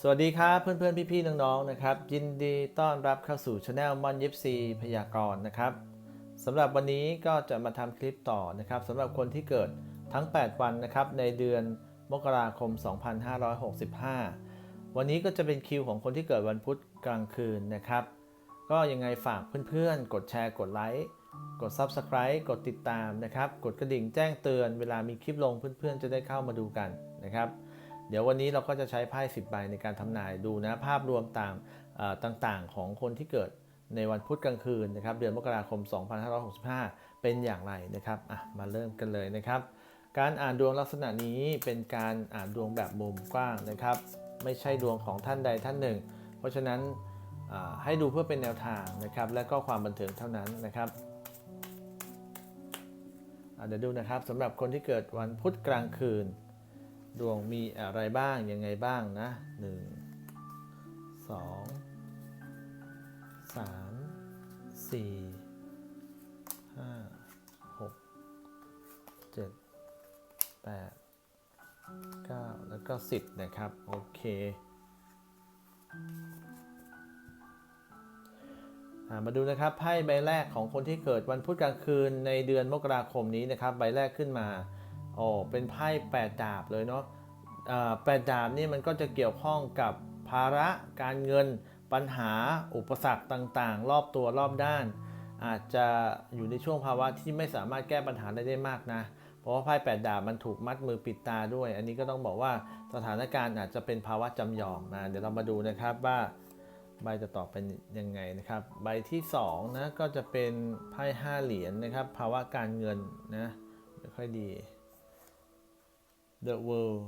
สวัสดีครับเพื่อนๆ พี่ๆ น้องๆ นะครับ ยินดีต้อนรับเข้าสู่ช anel มอนยิปซีพยากรณ์นะครับสำหรับวันนี้ก็จะมาทำคลิปต่อนะครับสำหรับคนที่เกิดทั้ง 8 วันนะครับในเดือนมกราคม 2565 วันนี้ก็จะเป็นคิวของคนที่เกิดวันพุธกลางคืนนะครับ ก็ยังไงฝากเพื่อนๆ กดแชร์กดไลค์กด Subscribe กดติดตามนะครับ กดกระดิ่งแจ้งเตือนเวลามีคลิปลงเพื่อนๆ จะได้เข้ามาดูกันนะครับ เดี๋ยววันนี้เราก็จะใช้ไพ่10ใบในการทำนายดูนะภาพรวมตามต่างๆ ของคนที่เกิดในวันพุธกลางคืนนะครับเดือนมกราคม 2565 เป็นอย่างไรนะครับมาเริ่มกันเลยนะครับ การอ่านดวงลักษณะนี้เป็นการอ่านดวงแบบมุมกว้างนะครับ ไม่ใช่ดวงของท่านใดท่านหนึ่ง เพราะฉะนั้นให้ดูเพื่อเป็นแนวทางนะครับ และก็ความบันเทิงเท่านั้นนะครับเดี๋ยวดูนะครับสำหรับคนที่เกิดวันพุธกลางคืน ดวงมีอะไรบ้าง ยังไงบ้างนะ1 2 3 4 5 6 7 8 9แล้วก็10นะครับ โอเคมาดูนะครับไพ่ใบแรกของคนที่เกิดวันพุธกลางคืนในเดือนมกราคมนี้นะครับ ใบแรกขึ้นมา โอ้เป็นไพ่แปดดาบเลยเนาะแปดดาบนี่มันก็จะเกี่ยวข้องกับภาระการเงินปัญหาอุปสรรคต่างๆ รอบตัวรอบด้าน อาจจะอยู่ในช่วงภาวะที่ไม่สามารถแก้ปัญหาได้ได้มากนะ เพราะว่าไพ่แปดดาบมันถูกมัดมือปิดตาด้วย อันนี้ก็ต้องบอกว่าสถานการณ์อาจจะเป็นภาวะจำยอมนะเดี๋ยวเรามาดูนะครับว่าใบจะตอบเป็นยังไงนะครับ ใบที่สองนะก็จะเป็นไพ่ห้าเหรียญนะครับ ภาวะการเงินนะไม่ค่อยดี The World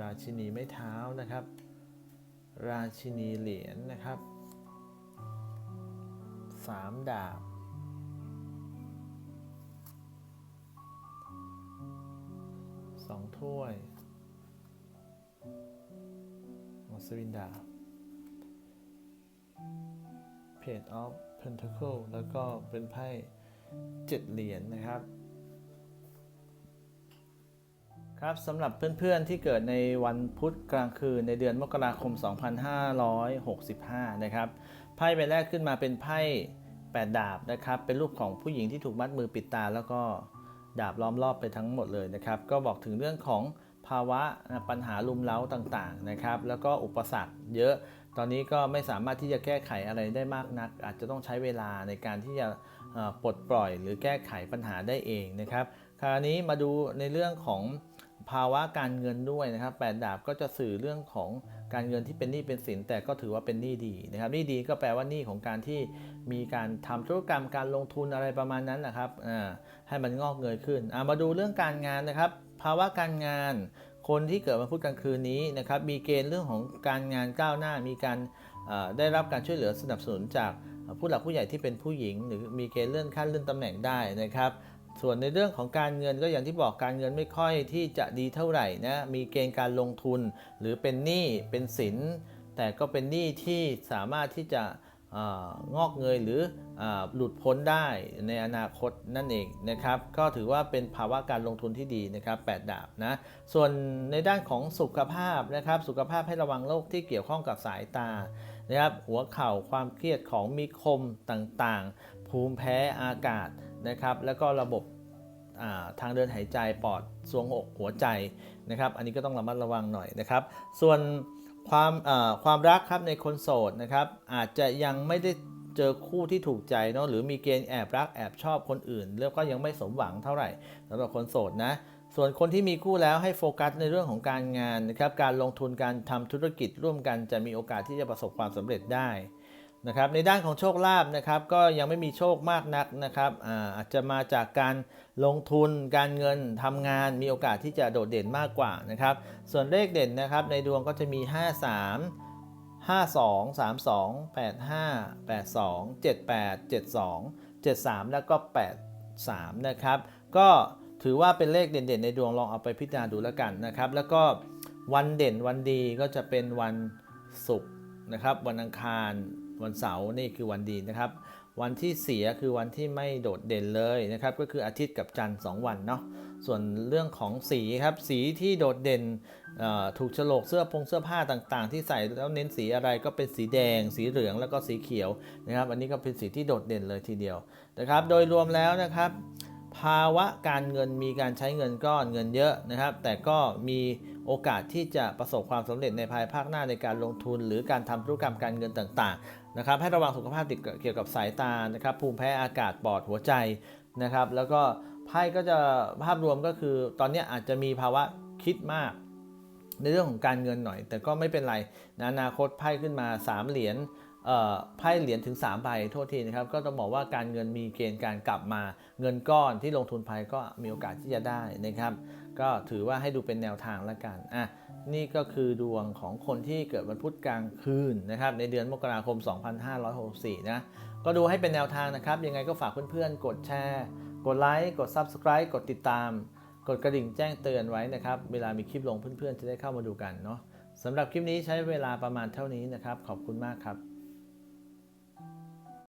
ราชินีไม้เท้านะครับ ราชินีเหรียญนะครับสามดาบ สองถ้วยมัสวินดาบ Page of Pentacle แล้วก็เป็นไพ่ เจ็ดเหรียญนะครับ ครับสำหรับเพื่อนๆที่เกิดในวันพุธกลางคืนในเดือนมกราคม 2565 นะครับ ไพ่ใบแรกขึ้นมาเป็นไพ่8ดาบนะครับ เป็นรูปของผู้หญิงที่ถูกมัดมือปิดตา แล้วก็ดาบล้อมรอบไปทั้งหมดเลยนะครับ ก็บอกถึงเรื่องของภาวะปัญหาลุมเล้าต่างๆนะครับ แล้วก็อุปสรรคเยอะ ตอนนี้ก็ไม่สามารถที่จะแก้ไขอะไรได้มากนัก อาจจะต้องใช้เวลาในการที่จะปลดปล่อยหรือแก้ไขปัญหาได้เองนะครับ คราวนี้มาดูในเรื่องของภาวะการเงินด้วยนะครับแปดดาบก็จะสื่อเรื่องของการเงินที่เป็นหนี้เป็นสินแต่ก็ถือว่าเป็นหนี้ดีนะครับหนี้ดีก็แปลว่าหนี้ของการที่มีการทำธุรกรรมการลงทุนอะไรประมาณนั้นนะครับให้มันงอกเงยขึ้นมาดูเรื่องการงานนะครับ ภาวะการงาน คนที่เกิดวันพุธกลางคืนนี้นะครับมีเกณฑ์เรื่องของการงานก้าวหน้า มีการได้รับการช่วยเหลือสนับสนุนจากผู้หลักผู้ใหญ่ที่เป็นผู้หญิง หรือมีเกณฑ์เลื่อนขั้นเลื่อนตำแหน่งได้นะครับ ส่วนในเรื่องของการเงินก็อย่างที่บอกการเงินไม่ค่อยที่จะดีเท่าไหร่นะมีเกณฑ์การลงทุนหรือเป็นหนี้เป็นสินแต่ก็เป็นหนี้ที่สามารถที่จะ งอกเงยหรืออหลุดพ้นได้ในอนาคตนั่นเองนะครับ ก็ถือว่าเป็นภาวะการลงทุนที่ดีนะครับแปดดาบนะส่วนในด้านของสุขภาพนะครับ สุขภาพให้ระวังโรคที่เกี่ยวข้องกับสายตานะครับหัวเข่าความเครียดของมีคมต่างๆ ภูมิแพ้อากาศนะครับ แล้วก็ระบบาทางเดินหายใจปอดสวงอกหัวใจนะครับ อันนี้ก็ต้องระมัดระวังหน่อยนะครับ ส่วน ความความรักครับในคนโสดนะครับ อาจจะยังไม่ได้เจอคู่ที่ถูกใจเนาะหรือมีเกณฑ์แอบรักแอบชอบคนอื่น แล้วก็ยังไม่สมหวังเท่าไหร่สำหรับคนโสดนะส่วนคนที่มีคู่แล้วให้โฟกัสในเรื่องของการงานนะครับการลงทุนการทำธุรกิจร่วมกันจะมีโอกาสที่จะประสบความสำเร็จได้ นะครับในด้านของโชคลาภนะครับก็ยังไม่มีโชคมากนักนะครับอาจจะมาจากการลงทุนการเงินทำงานมีโอกาสที่จะโดดเด่นมากกว่านะครับส่วนเลขเด่นนะครับในดวงก็จะมี 53 52 32 85 82 78 72 73 แล้วก็ 83 นะครับก็ถือว่าเป็นเลขเด่นๆ ในดวงลองเอาไปพิจารณาดูแล้วกันนะครับแล้วก็วันเด่นวันดีก็จะเป็นวันศุกร์นะครับวันอังคาร วันเสาร์นี่คือวันดีนะครับ วันที่เสียคือวันที่ไม่โดดเด่นเลยนะครับ ก็คืออาทิตย์กับจันทร์2วันเนาะส่วนเรื่องของสีครับสีที่โดดเด่นถูกฉลกเสื้อพงเสื้อผ้าต่างๆ ที่ใส่แล้วเน้นสีอะไรก็เป็นสีแดง สีเหลืองแล้วก็สีเขียวนะครับ อันนี้ก็เป็นสีที่โดดเด่นเลยทีเดียวนะครับ โดยรวมแล้วนะครับ ภาวะการเงินมีการใช้เงินก้อนเงินเยอะนะครับ แต่ก็มีโอกาสที่จะประสบความสำเร็จในภายภาคหน้าในการลงทุน หรือการทำธุรกรรมการเงินต่างๆ นะครับให้ระวังสุขภาพเกี่ยวกับสายตานะครับภูมิแพ้อากาศปอดหัวใจนะครับ แล้วก็ไพ่ก็จะภาพรวมก็คือตอนนี้อาจจะมีภาวะคิดมาก ในเรื่องของการเงินหน่อย แต่ก็ไม่เป็นไรนะอนาคตไพ่ขึ้นมา 3 เหรียญไพ่เหรียญถึง3ใบโทษทีนะครับ ก็ต้องบอกว่าการเงินมีเกณฑ์การกลับมาเงินก้อนที่ลงทุนไปก็มีโอกาสที่จะได้นะครับ ก็ถือว่าให้ดูเป็นแนวทางละกันอะ นี่ก็คือดวงของคนที่เกิดวันพุธกลางคืนนะครับในเดือนมกราคม 2564 นะ ก็ดูให้เป็นแนวทางนะครับ ยังไงก็ฝากเพื่อนๆ กดแชร์ กดไลค์กด Subscribe กดติดตาม กดกระดิ่งแจ้งเตือนไว้นะครับ เวลามีคลิปลงเพื่อนๆ จะได้เข้ามาดูกันเนาะสำหรับคลิปนี้ใช้เวลาประมาณเท่านี้นะครับ ขอบคุณมากครับ